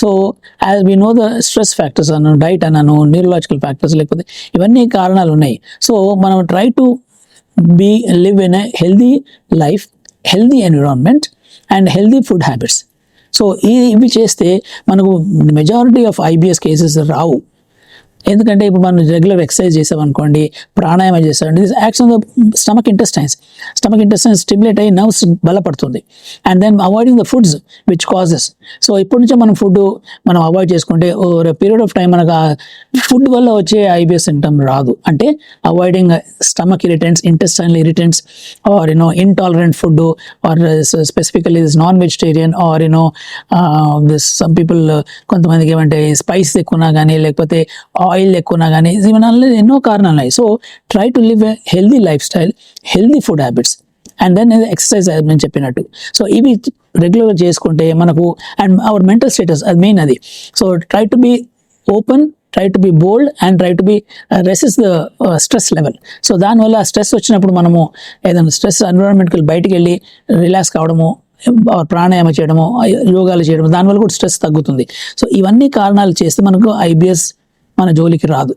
So as we know the stress factors అన్నాను diet అన్నాను neurological factors లేకపోతే ఇవన్నీ కారణాలు ఉన్నాయి. సో మనం try to be live in a healthy life healthy environment and healthy food habits so ఈ ఇవి చేస్తే మనకు మెజారిటీ ఆఫ్ ఐబిఎస్ కేసెస్ రావు. ఎందుకంటే ఇప్పుడు మనం రెగ్యులర్ ఎక్సర్సైజ్ చేసామనుకోండి ప్రాణాయామం చేసామండి this the stomach intestines stomach intestines stimulate అయ్యి నర్వ్స్ బలపడుతుంది. And then avoiding the foods which causes so ఇప్పటి నుంచే మనం ఫుడ్ మనం అవాయిడ్ చేసుకుంటే ఓవర్ పీరియడ్ ఆఫ్ టైం మనకు ఫుడ్ వల్ల వచ్చే ఐబిఎస్ సిమ్టమ్ రాదు. అంటే avoiding stomach irritants intestinal irritants or you know intolerant food or specifically this non vegetarian or you know this some people కొంతమందికి ఏమంటే స్పైస్ ఎక్కువనా కానీ లేకపోతే ఆయిల్ ఎక్కువనా కానీ ఎన్నో కారణాలు ఉన్నాయి. So try to live a healthy lifestyle healthy food habits and then exercise నేను చెప్పినట్టు. సో ఇవి రెగ్యులర్గా చేసుకుంటే మనకు అండ్ అవర్ మెంటల్ స్టేటస్ అది మెయిన్ అది. So try to be open try to be bold and try to be resist the stress level so దానివల్ల stress వచ్చినప్పుడు మనము ఏదైనా స్ట్రెస్ ఎన్విరాన్మెంట్కి బయటికి వెళ్ళి రిలాక్స్ కావడము ప్రాణాయామం చేయడము యోగాలు చేయడము దానివల్ల కూడా స్ట్రెస్ తగ్గుతుంది. సో ఇవన్నీ కారణాలు చేస్తే మనకు ఐబిఎస్ మన జోలికి రాదు